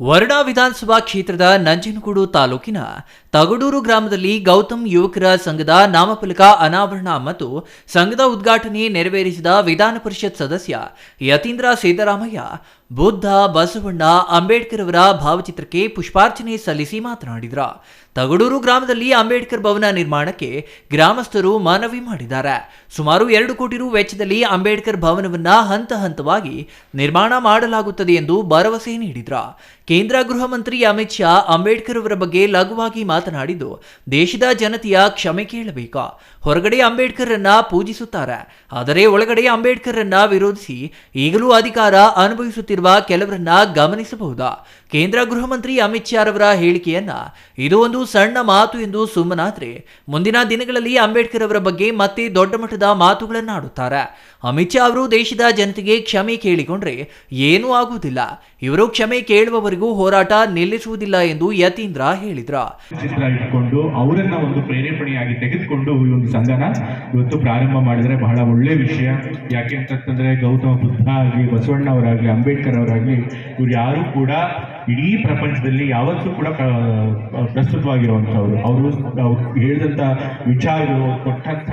ವರ್ಣಾ ವಿಧಾನಸಭಾ ಕ್ಷೇತ್ರದ ನಂಜನಗೂಡು ತಾಲೂಕಿನ ತಗಡೂರು ಗ್ರಾಮದಲ್ಲಿ ಗೌತಮ್ ಯುವಕರ ಸಂಘದ ನಾಮಫಲಕ ಅನಾವರಣ ಮತ್ತು ಸಂಘದ ಉದ್ಘಾಟನೆ ನೆರವೇರಿಸಿದ ವಿಧಾನ ಪರಿಷತ್ ಸದಸ್ಯ ಯತೀಂದ್ರ ಸಿದ್ದರಾಮಯ್ಯ ಬುದ್ಧ ಬಸವಣ್ಣ ಅಂಬೇಡ್ಕರ್ ಅವರ ಭಾವಚಿತ್ರಕ್ಕೆ ಪುಷ್ಪಾರ್ಚನೆ ಸಲ್ಲಿಸಿ ಮಾತನಾಡಿದ್ರ. ತಗಡೂರು ಗ್ರಾಮದಲ್ಲಿ ಅಂಬೇಡ್ಕರ್ ಭವನ ನಿರ್ಮಾಣಕ್ಕೆ ಗ್ರಾಮಸ್ಥರು ಮನವಿ ಮಾಡಿದ್ದಾರೆ. ಸುಮಾರು ಎರಡು ಕೋಟಿ ರು ವೆಚ್ಚದಲ್ಲಿ ಅಂಬೇಡ್ಕರ್ ಭವನವನ್ನು ಹಂತ ಹಂತವಾಗಿ ನಿರ್ಮಾಣ ಮಾಡಲಾಗುತ್ತದೆ ಎಂದು ಭರವಸೆ ನೀಡಿದ್ರ. ಕೇಂದ್ರ ಗೃಹ ಮಂತ್ರಿ ಅಮಿತ್ ಶಾ ಅಂಬೇಡ್ಕರ್ ಅವರ ಬಗ್ಗೆ ಲಘುವಾಗಿ ಮಾತನಾಡಿದ್ದು, ದೇಶದ ಜನತೆಯ ಕ್ಷಮೆ ಕೇಳಬೇಕಾ? ಹೊರಗಡೆ ಅಂಬೇಡ್ಕರ್ ಅನ್ನ ಪೂಜಿಸುತ್ತಾರೆ. ಆದರೆ ಒಳಗಡೆ ಅಂಬೇಡ್ಕರ್ ಅನ್ನ ವಿರೋಧಿಸಿ ಈಗಲೂ ಅಧಿಕಾರ ಅನುಭವಿಸುತ್ತಿರುವ ಕೆಲವರನ್ನ ಗಮನಿಸಬಹುದಾ? ಕೇಂದ್ರ ಗೃಹ ಮಂತ್ರಿ ಅಮಿತ್ ಶಾ ರವರ ಹೇಳಿಕೆಯನ್ನ, ಇದು ಒಂದು ಸಣ್ಣ ಮಾತು ಎಂದು ಸುಮ್ಮನಾದ್ರೆ ಮುಂದಿನ ದಿನಗಳಲ್ಲಿ ಅಂಬೇಡ್ಕರ್ ಅವರ ಬಗ್ಗೆ ಮತ್ತೆ ದೊಡ್ಡ ಮಟ್ಟದ ಮಾತುಗಳನ್ನಾಡುತ್ತಾರೆ. ಅಮಿತ್ ಶಾ ಅವರು ದೇಶದ ಜನತೆಗೆ ಕ್ಷಮೆ ಕೇಳಿಕೊಂಡ್ರೆ ಏನೂ ಆಗುವುದಿಲ್ಲ. ಇವರು ಕ್ಷಮೆ ಕೇಳುವವರೆಗೂ ಹೋರಾಟ ನಿಲ್ಲಿಸುವುದಿಲ್ಲ ಎಂದು ಯತೀಂದ್ರ ಹೇಳಿದ್ರ? ಇಟ್ಕೊಂಡು ಅವರನ್ನ ಒಂದು ಪ್ರೇರೇಪಣೆಯಾಗಿ ತೆಗೆದುಕೊಂಡು ಈ ಒಂದು ಸಂಘನ ಇವತ್ತು ಪ್ರಾರಂಭ ಮಾಡಿದ್ರೆ ಬಹಳ ಒಳ್ಳೆ ವಿಷಯ. ಯಾಕೆ ಅಂತಂತಂದ್ರೆ ಗೌತಮ ಬುದ್ಧ ಆಗಲಿ, ಬಸವಣ್ಣ ಅವರಾಗಲಿ, ಅಂಬೇಡ್ಕರ್ ಅವರಾಗಲಿ, ಇವ್ರು ಯಾರು ಕೂಡ ಇಡೀ ಪ್ರಪಂಚದಲ್ಲಿ ಯಾವತ್ತೂ ಕೂಡ ಪ್ರಸ್ತುತವಾಗಿರುವಂತವ್ರು ಅವರು ಅವ್ರು ಹೇಳಿದಂಥ ವಿಚಾರಗಳು, ಕೊಟ್ಟಂಥ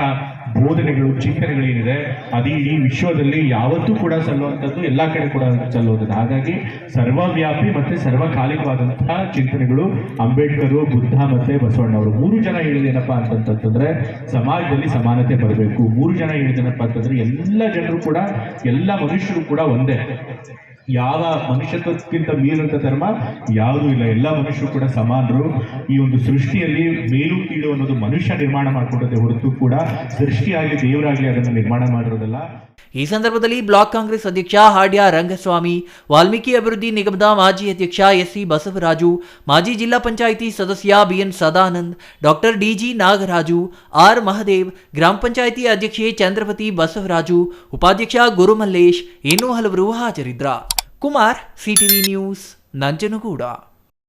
ಬೋಧನೆಗಳು, ಚಿಂತನೆಗಳೇನಿದೆ, ಅದು ಇಡೀ ವಿಶ್ವದಲ್ಲಿ ಯಾವತ್ತೂ ಕೂಡ ಸಲ್ಲುವಂಥದ್ದು ಎಲ್ಲ ಕಡೆ ಕೂಡ ಸಲ್ಲುವಂಥದ್ದು. ಹಾಗಾಗಿ ಸರ್ವವ್ಯಾಪಿ ಮತ್ತು ಸರ್ವಕಾಲಿಕವಾದಂತಹ ಚಿಂತನೆಗಳು ಅಂಬೇಡ್ಕರ್, ಬುದ್ಧ ಮತ್ತೆ ಬಸವಣ್ಣವರು. ಮೂರು ಜನ ಹೇಳಿದೇನಪ್ಪ ಅಂತಂತಂದ್ರೆ ಸಮಾಜದಲ್ಲಿ ಸಮಾನತೆ ಬರಬೇಕು. ಮೂರು ಜನ ಹೇಳಿದೇನಪ್ಪ ಅಂತಂದ್ರೆ ಎಲ್ಲ ಜನರು ಕೂಡ, ಎಲ್ಲ ಮನುಷ್ಯರು ಕೂಡ ಒಂದೇ. ಯಾವ ಮನುಷ್ಯತ್ವಕ್ಕಿಂತ ಮೀರಂತ ಧರ್ಮ ಯಾವುದೂ ಇಲ್ಲ. ಎಲ್ಲ ಮನುಷ್ಯರು ಕೂಡ ಸಮಾನರು. ಈ ಒಂದು ಸೃಷ್ಟಿಯಲ್ಲಿ ಮೇಲು ಕೀಳು ಅನ್ನೋದು ಮನುಷ್ಯ ನಿರ್ಮಾಣ ಮಾಡಿಕೊಂಡದೇ ಹೊರತು ಕೂಡ ಸೃಷ್ಟಿಯಾಗಲಿ ದೇವರಾಗಲಿ ಅದನ್ನು ನಿರ್ಮಾಣ ಮಾಡಿರೋದಲ್ಲ. ಈ ಸಂದರ್ಭದಲ್ಲಿ ಬ್ಲಾಕ್ ಕಾಂಗ್ರೆಸ್ ಅಧ್ಯಕ್ಷ ಹಾಡ್ಯ ರಂಗಸ್ವಾಮಿ, ವಾಲ್ಮೀಕಿ ಅಭಿವೃದ್ಧಿ ನಿಗಮದ ಮಾಜಿ ಅಧ್ಯಕ್ಷ ಎಸ್ಸಿ ಬಸವರಾಜು, ಮಾಜಿ ಜಿಲ್ಲಾ ಪಂಚಾಯಿತಿ ಸದಸ್ಯ BN Sadanand, doctor DG Nagaraju, R Mahadev, ಗ್ರಾಮ ಪಂಚಾಯಿತಿ ಅಧ್ಯಕ್ಷೆ ಚಂದ್ರಪತಿ ಬಸವರಾಜು, ಉಪಾಧ್ಯಕ್ಷ ಗುರುಮಲ್ಲೇಶ್, ಇನ್ನೂ ಹಲವರು ಹಾಜರಿದ್ರ. Kumar, CTV news, Nanjangud.